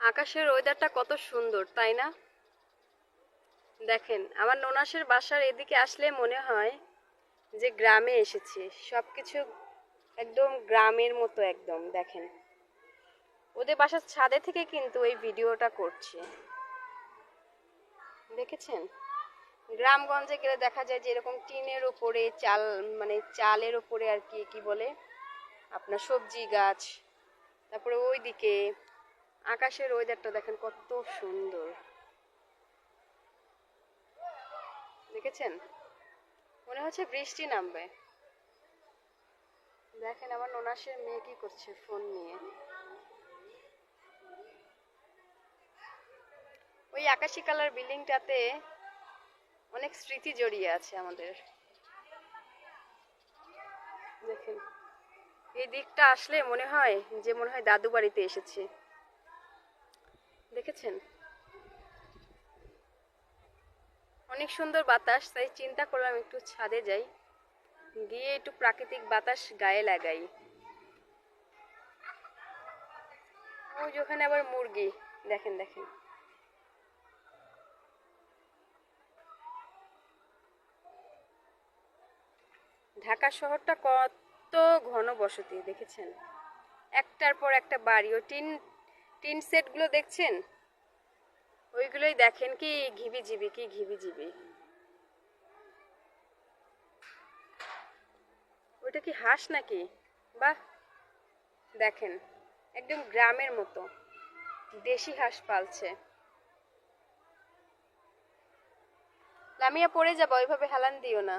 আকাশের ওয়েদারটা কত সুন্দর, তাই না? দেখেন, আমার ননাসের বাসার এদিকে আসলে মনে হয় যে গ্রামে এসেছি। সব কিছু একদম গ্রামের মতো একদম, দেখেন। ওদের বাসার ছাদে থেকে কিন্তু এই ভিডিওটা করছে। দেখেছেন? গ্রামগঞ্জে গেলে দেখা যায় যে এরকম টিনের ওপরে চাল মানে চালের ওপরে আর কি কি বলে? আপনার সবজি গাছ, তারপরে ওইদিকে আকাশের ওয়েদারটা দেখেন কত সুন্দর। দেখেছেন? মনে হচ্ছে বৃষ্টি নামবে। দেখেন আমার ননাসের মেয়ে কি করছে ফোন নিয়ে। ওই আকাশি কালার বিল্ডিংটাতে অনেক স্মৃতি জড়িয়ে আছে আমাদের। দেখেন। এই দিকটা আসলে মনে হয়, যে মনে হয় দাদু বাড়িতে এসেছে। দেখেছেন? অনেক সুন্দর বাতাস, তাই চিন্তা করলাম একটু ছাদে যাই। গিয়ে একটু প্রাকৃতিক বাতাস গায়ে লাগাই। ওই ওখানে আবার মুরগি। দেখেন দেখেন। ঢাকা শহরটা কত ঘন বসতি দেখেছেন? একটার পর একটা বাড়ি, ও টিন টিন সেটগুলো দেখছেন? ওইগুলোই দেখেন কি ঘিবি জিবি কি ঘিবি জিবি ওইটা কি হাঁস নাকি? বাহ! দেখেন, একদম গ্রামের মতো। দেশি হাঁস পালছে। লামিয়া, পড়ে যাব, ওইভাবে হেলান দিও না।